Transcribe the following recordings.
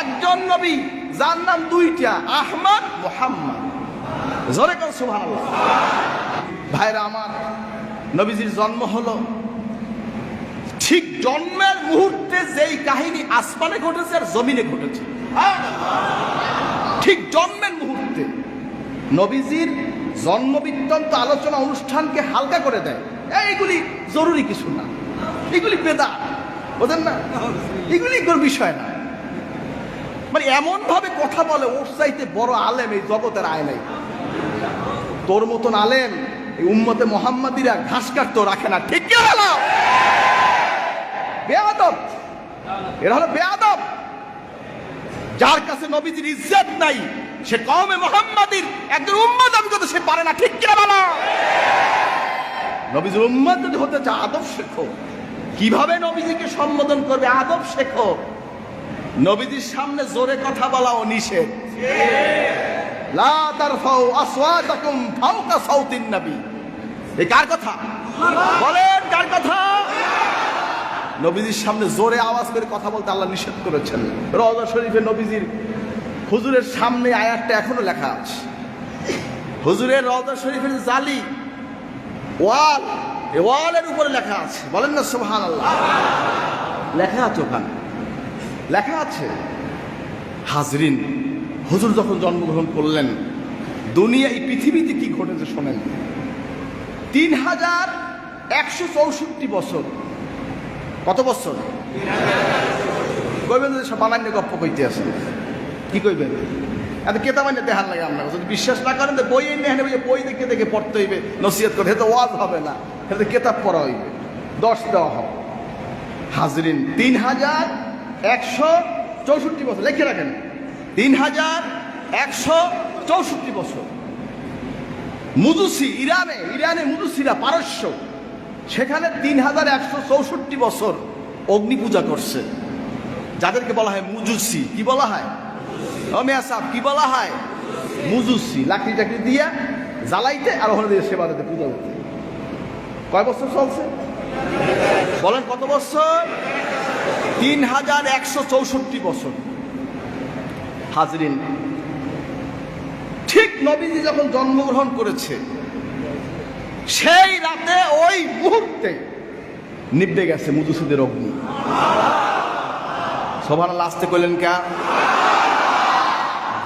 একজন নবী, যার নাম দুইটা, আহমদ, মোহাম্মদ। জোরে কর সুবহানাল্লাহ। ভাইরা আমার, নবীজির জন্ম হলো, ঠিক জন্মের মুহূর্তে যেই কাহিনী আসমানে ঘটেছে আর জমিনে ঘটেছে। ঠিক জন্মের মুহূর্তে নবীজির জন্ম বৃত্তান্ত আলোচনা অনুষ্ঠানকে হালকা করে দেয়। এইগুলি জরুরি কিছু না। এগুলি বেদা বোঝেন না? এগুলি বিষয় না। মানে এমন ভাবে কথা বলে, ওর চাইতে বড় আলেম এই জগতের আয় তোর মতন আলেম এই উম্মতে মোহাম্মদীরা ঘাস কাটতেও রাখে না। ঠিক কে বলো? বেয়াদব। এরা হলো বেয়াদব। যার কাছে নবীজির ইজ্জত নাই, সে কমে মোহাম্মদীর একজন আমি কথা সে পারে না, ঠিক কিনা বলো? নবীজির উম্মত যদি হতে চায়, আদব শেখো। কীভাবে নবীজিকে সম্বোধন করবে? আদব শেখো। নবীজির সামনে জোরে কথা বলা ও নিষেধ। লা তারফাউ আসওয়াতাকুম ফাওকা সাউতিন নবী। এই কার কথা? বলেন কার কথা? নবীজির সামনে জোরে আওয়াজ করে কথা বলতে আল্লাহ নিষেধ করেছেন। রওজা শরীফে নবীজির হুজুরের সামনে আয়াতটা এখনও লেখা আছে। হুজুরের রওজা শরীফের জালি, ওয়াল, এ ওয়ালের উপরে লেখা আছে। বলেন না সুবহান আল্লাহ লেখা আছে ওখানে। লেখা আছে। হাজরিন, হুজুর যখন জন্মগ্রহণ করলেন, দুনিয়া এই পৃথিবীতে কি ঘটেছে শোনেন। তিন হাজার একশো চৌষট্টি বছর। কত বছর? কইবেন যে বানান্য গপ্প কইতে আছে কি কইবেন? এত কেতা মানে দেখার লাগে আপনার যদি বিশ্বাস না করেন, তো বই এনে হেনে বই দেখে দেখে পড়তে হইবে, নসিহত করে। তো ওয়াজ হবে না। এটা কেতাব পড়া হইবে। দশ দেওয়া হবে। হাজরিন, তিন হাজার একশো চৌষট্টি বছর। লিখে রাখেন। তিন হাজার একশো চৌষট্টি বছর। মুদুসি, ইরানে ইরানে মুদুসিরা পারস্য। সেখানে তিন হাজার একশো চৌষট্টি বছর অগ্নি পূজা করছে। যাদেরকে বলা হয় মুজুসি কি বলা হয়? সাহ কি বলা হয়? মুজুসি লাকড়ি টাকড়ি দিয়া জ্বালাইতে আর ওখানে দিয়ে সেবা দিতে, পূজা দিতে কয় বছর চলছে? বলেন কত বছর? তিন হাজার একশো চৌষট্টি বছর। হাজরিন, ঠিক নবীজি যখন জন্মগ্রহণ করেছে, সেই রাতে ওই মুহূর্তে নিবড়ে গেছে মুদুসিদের অগ্নি। সবার লাস্টে কইলেন কে?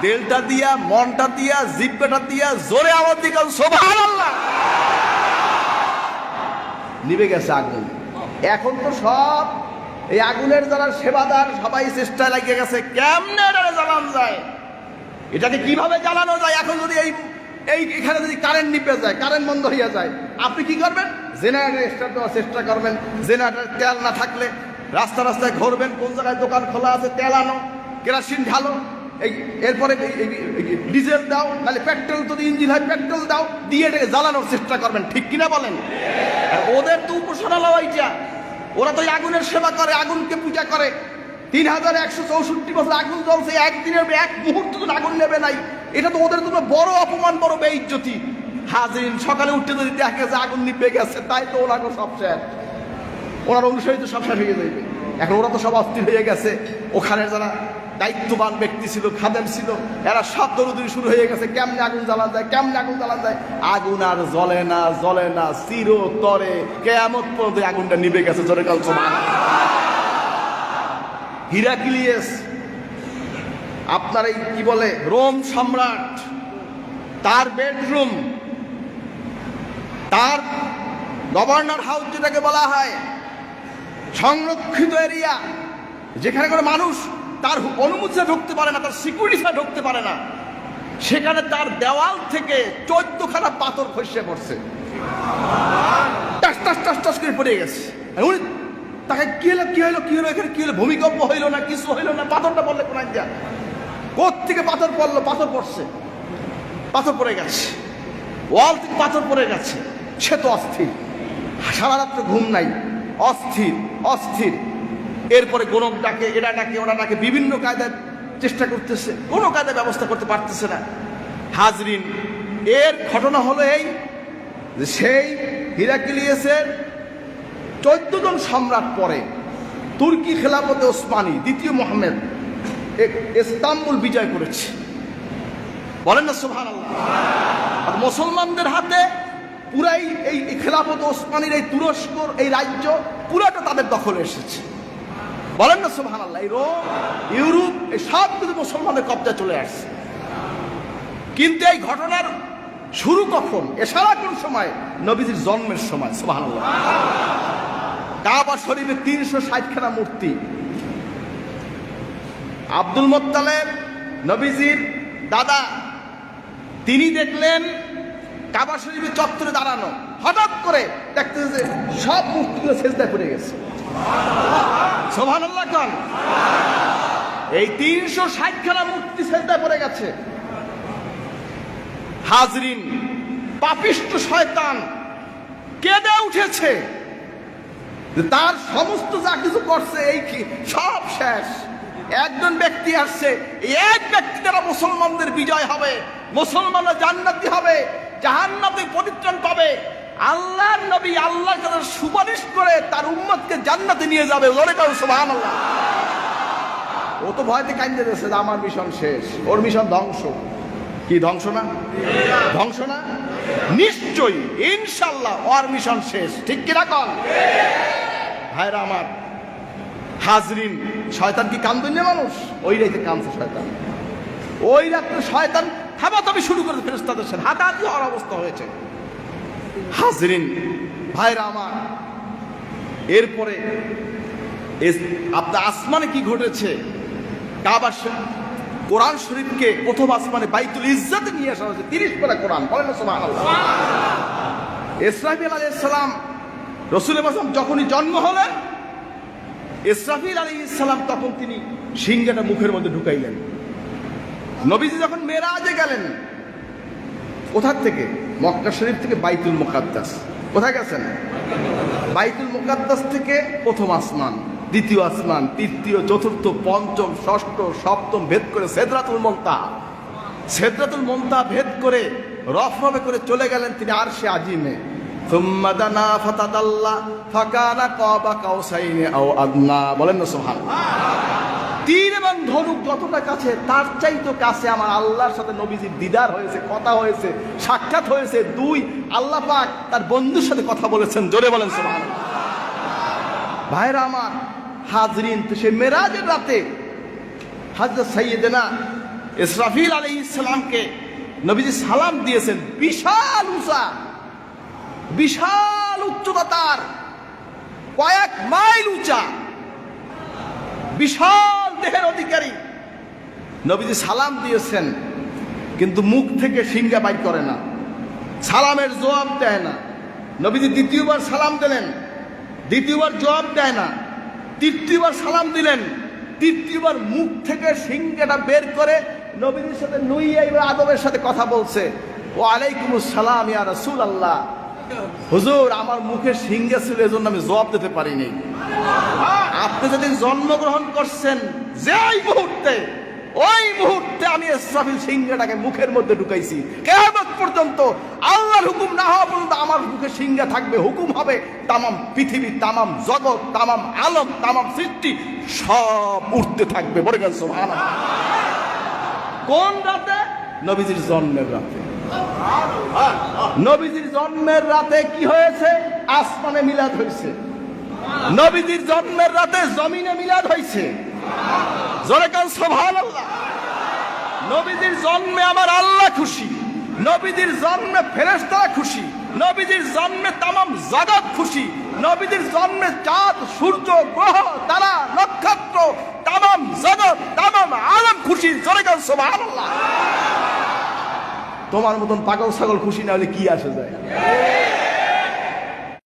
দেলটা দিয়া, মনটা দিয়া, জিব্বাটা দিয়া, জোরে আওয়াজ দিয়ে সোভান আল্লাহ নিবে গেছে আগুন। এখন তো সব এই আগুনের যারা সেবাদার সবাই চেষ্টা লাগিয়ে গেছে। কেমনে জ্বালানো যায়? এটাকে কীভাবে জ্বালানো যায়? এখন যদি এই এই এখানে যদি কারেন্ট নিপে যায় কারেন্ট বন্ধ হয়ে যায়, আপনি কি করবেন? জেনারেটর স্টার্ট দেওয়ার চেষ্টা করবেন। জেনারেটর তেল না থাকলে রাস্তা রাস্তায় ঘুরবেন, কোন জায়গায় দোকান খোলা আছে, তেল আনো, কেরাসিন ঢালো, এই এরপরে ডিজেল দাও, নাহলে পেট্রোল, যদি ইঞ্জিন হয়, পেট্রোল দাও, দিয়ে এটাকে জ্বালানোর চেষ্টা করবেন। ঠিক কিনা বলেন? ওদের তো উপাসনা ওইটা। ওরা তো আগুনের সেবা করে, আগুনকে পূজা করে। তিন হাজার একশো চৌষট্টি বছর আগুন জ্বলছে, একদিনের এক মুহূর্ত তো আগুন নেবে নাই। এটা তো ওদের জন্য বড় অপমান, বড় বেইজ্জতি। হাজির সকালে উঠতে যদি দেখে গেছে আগুন নিভে গেছে, তাই তো ওরা সব শেষ। ওনার অনুসারী তো সব শেষ হয়ে যাবে এখন ওরা তো সব অস্থির হয়ে গেছে। ওখানে যারা দায়িত্ববান ব্যক্তি ছিল, খাদেম ছিল। এরা সব দরুদুরি শুরু হয়ে গেছে। কেমনে আগুন জ্বালা যায়, কেমনে আগুন জ্বালা যায়? আগুন আর জ্বলে না জ্বলে না, চির তরে। কেয়ামত পর্যন্ত আগুনটা নিভে গেছে, জোরে কাল হিরাকিলিয়াস, আপনার এই কি বলে, রোম সম্রাট, তার বেডরুম, তার গভর্নর হাউস যেটাকে বলা হয়, সংরক্ষিত এরিয়া, যেখানে করে মানুষ তার অনুমতি ঢুকতে পারে না, তার সিকিউরিটি ছাড়া ঢুকতে পারে না। সেখানে তার দেওয়াল থেকে চোদ্দখানা পাথর খসে পড়ছে। টাস টাস টাস টাস করে পড়ে গেছে। উনি তাকে কি হলো কি হলো কি হলো এখানে? কি হলো? ভূমিকম্প হইল না, কিছু হইল না? পাথরটা পড়লে কোন দিয়া থেকে পাথর পড়ল? পাথর পড়ছে। পাথর পড়ে গেছে। ওয়াল থেকে পাথর পড়ে গেছে। সে তো অস্থির। সারা রাত্রে ঘুম নাই। অস্থির অস্থির। এরপরে গোনক ডাকে এটা ডাকে, ওরা ডাকে, বিভিন্ন কায়দায় চেষ্টা করতেছে। কোনো কায়দায় ব্যবস্থা করতে পারতেছে না। হাজরিন, এর ঘটনা হলো এই যে সেই হিরাকিলিয়াসের চোদ্দ জন সম্রাট পরে তুর্কি খেলাফতে ওসমানী, দ্বিতীয় মোহাম্মদ ইস্তাম্বুল বিজয় করেছে। বলেন না সুহান আর মুসলমানদের হাতে পুরাই এই এই খেলাফত ওসমানীর এই তুরস্কর, এই রাজ্য পুরাটা তাদের দখলে এসেছে। বলেন না সুহান আল্লাহ ইউরোপ, এই সব কিছু মুসলমানের কবজা চলে আসছে। কিন্তু এই ঘটনার শুরু কখন? এছাড়া কোন সময়? নবীজির জন্মের সময় সুবাহ কাবা শরীফে তিনশো ষাটখানা মূর্তি। আব্দুল মোত্তালেব, নবীজির দাদা, তিনি দেখলেন কাবা শরীফে চত্বরে দাঁড়ানো। হঠাৎ করে দেখতে যে সব মূর্তিগুলো শেষদায় পড়ে গেছে। সোভান খান এই তিনশো ষাটখানা মূর্তি শেষদায় পড়ে গেছে। হাজরিন, পাপিষ্ট শয়তান কেঁদে উঠেছে। তার সমস্ত যা কিছু করছে, এই কি সব শেষ। একজন ব্যক্তি আসছে এক ব্যক্তি দ্বারা মুসলমানদের বিজয় হবে, মুসলমানরা জান্নাতি হবে জাহান্নাতে পরিত্রাণ পাবে। আল্লাহর নবী আল্লাহর কাছে সুপারিশ করে তার উম্মতকে জান্নাতে নিয়ে যাবে ওরে কারও সুবহানাল্লাহ। ও তো ভয়তে কান্দে দিয়েছে যে আমার মিশন শেষ, ওর মিশন ধ্বংস। কি ধ্বংস না? ধ্বংস না? নিশ্চয়ই, ইনশাল্লাহ ওর মিশন শেষ। ঠিক কিনা কন? ভাইরা আমার, হাজরিন, শয়তান কি কান্দন্য মানুষ? ওই রাইতে কান্দছে শয়তান। ওই রাত্রে শয়তান থামাতামি শুরু করে ফেরেস্তাদের সাথে। হাতাহাতি হওয়ার অবস্থা হয়েছে। হাজরিন, ভাইরা আমার, এরপরে আপনার আসমানে কি ঘটেছে? কোরআন শরীফকে প্রথম আসমানে বাইতুল ইজ্জাতে নিয়ে আসা হয়েছে। তিরিশ পারা কোরআন, বলেন ইসরাফিল আলাইহিস সালাম রসুল আসলাম যখনই জন্ম হলেন, ইসরাফিল আলী ইসলাম তখন তিনি সিংহাটা মুখের মধ্যে ঢুকাইলেন। নবীজি যখন মেরাজে গেলেন, কোথার থেকে? মক্কা শরীফ থেকে বাইতুল মোকাদ্দাস। কোথায় গেছেন? বাইতুল মোকাদ্দাস থেকে প্রথম আসমান, দ্বিতীয় আসমান, তৃতীয়, চতুর্থ, পঞ্চম, ষষ্ঠ, সপ্তম, ভেদ করে সেদরাতুল মন্তা সেদরাতুল মন্তা ভেদ করে রফ রফে করে চলে গেলেন তিনি আর সে আজিমে বলেন না সোহান তীর এবং ধনুক যতটা কাছে, তার চাইতো কাছে আমার আল্লাহর সাথে নবীজির দিদার হয়েছে, কথা হয়েছে, সাক্ষাৎ হয়েছে। দুই, আল্লাহ পাক তার বন্ধুর সাথে কথা বলেছেন। জোরে বলেন ভাইরা আমার, হাজরিন সে মেরাজের রাতে হাজরত সাইয়েদেনা ইসরাফিল আলী ইসলামকে নবীজি সালাম দিয়েছেন। বিশাল উঁচা, বিশাল উচ্চতা তার, কয়েক মাইল উঁচা, বিশাল দেহের অধিকারী। নবীজি সালাম দিয়েছেন, কিন্তু মুখ থেকে সিংহা বাইর করে না। সালামের জবাব দেয় না। নবীজি দ্বিতীয়বার সালাম দিলেন, দ্বিতীয়বার জবাব দেয় না। তৃতীয়বার সালাম দিলেন, তৃতীয়বার মুখ থেকে সিংহাটা বের করে নবীজির সাথে নুইয়া এবার আদবের সাথে কথা বলছে। ও আলাইকুম সালাম, ইয়া রাসূল আল্লাহ হুজুর, আমার মুখে সিংহা ছিল, এজন্য আমি জবাব দিতে পারিনি। আপনি যেদিন জন্মগ্রহণ করছেন, যেই মুহূর্তে, ওই মুহূর্তে আমি ইসরাফিল সিংহাটাকে মুখের মধ্যে ঢুকাইছি। কেয়ামত পর্যন্ত আল্লাহর হুকুম না হওয়া পর্যন্ত আমার মুখে সিংহা থাকবে, হুকুম হবে তামাম পৃথিবী, তামাম জগৎ, তামাম আলম, তামাম সৃষ্টি সব উঠতে থাকবে। বলে গেল কোন রাতে? নবীজির জন্মের রাতে। নবীজির জন্মের রাতে কি হয়েছে? আসমানে মিলাদ হয়েছে। নবীজির জন্মের রাতে জমিনে মিলাদ হয়েছে নবীজির জন্মে আমার আল্লাহ খুশি, নবীজির জন্মে ফেরেশতারা খুশি, নবীজির জন্মে তামাম জগৎ খুশি, নবীজির জন্মে চাঁদ, সূর্য, গ্রহ, তারা, নক্ষত্র, তামাম জগৎ, তামাম আলম খুশি, জোরে কান সুবহানাল্লাহ? তোমার মতন পাগল ছাগল খুশি না হলে কি আসে যায়?